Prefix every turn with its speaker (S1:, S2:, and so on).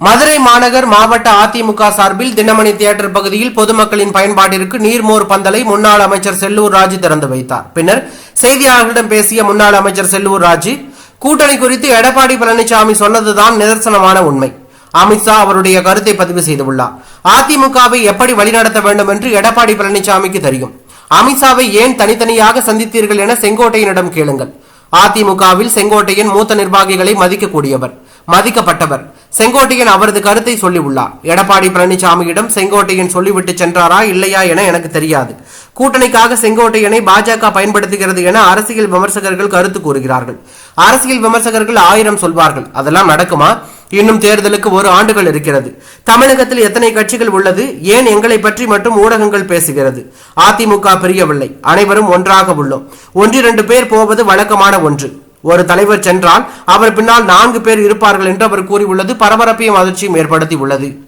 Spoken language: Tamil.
S1: மதுரை மாநகர் மாவட்ட அதிமுக சார்பில் தினமணி தியேட்டர் பகுதியில் பொதுமக்களின் பயன்பாட்டிற்கு நீர்மோர் பந்தலை முன்னாள் அமைச்சர் செல்லூர் ராஜு திறந்து வைத்தார். பின்னர் செய்தியாளர்களிடம் பேசிய முன்னாள் அமைச்சர் செல்லூர் ராஜு கூட்டணி குறித்து எடப்பாடி பழனிசாமி சொன்னதுதான் நிதர்சனமான உண்மை. அமித்ஷா அவருடைய கருத்தை பதிவு செய்துள்ளார். அதிமுகவை எப்படி வழிநடத்த வேண்டும் என்று எடப்பாடி பழனிசாமிக்கு தெரியும். அமித்ஷாவை ஏன் தனித்தனியாக சந்தித்தீர்கள் என செங்கோட்டையனிடம் கேளுங்கள். அதிமுகவில் செங்கோட்டையன் மூத்த நிர்வாகிகளை மதிக்கக்கூடியவர் மதிக்கப்பட்டவர். செங்கோட்டையன் அவரது கருத்தை சொல்லியுள்ளார். எடப்பாடி பழனிசாமியிடம் செங்கோட்டையன் சொல்லிவிட்டு சென்றாரா இல்லையா என எனக்கு தெரியாது. கூட்டணிக்காக செங்கோட்டையனை பாஜக பயன்படுத்துகிறது என அரசியல் விமர்சகர்கள் கருத்து கூறுகிறார்கள். அரசியல் விமர்சகர்கள் ஆயிரம் சொல்வார்கள். அதெல்லாம் நடக்குமா? இன்னும் தேர்தலுக்கு ஒரு ஆண்டுகள் இருக்கிறது. தமிழகத்தில் எத்தனை கட்சிகள் உள்ளது? ஏன் எங்களை பற்றி மட்டும் ஊடகங்கள் பேசுகிறது? அதிமுக பிரியவில்லை. அனைவரும் ஒன்றாக உள்ளோம். ஒன்றிரண்டு பேர் போவது வழக்கமான ஒன்று. ஒரு தலைவர் சென்றால் அவர் பின்னால் நான்கு பேர் இருப்பார்கள் என்று அவர் கூறியுள்ளது. பரபரப்பையும் அதிர்ச்சியும் ஏற்படுத்தி உள்ளது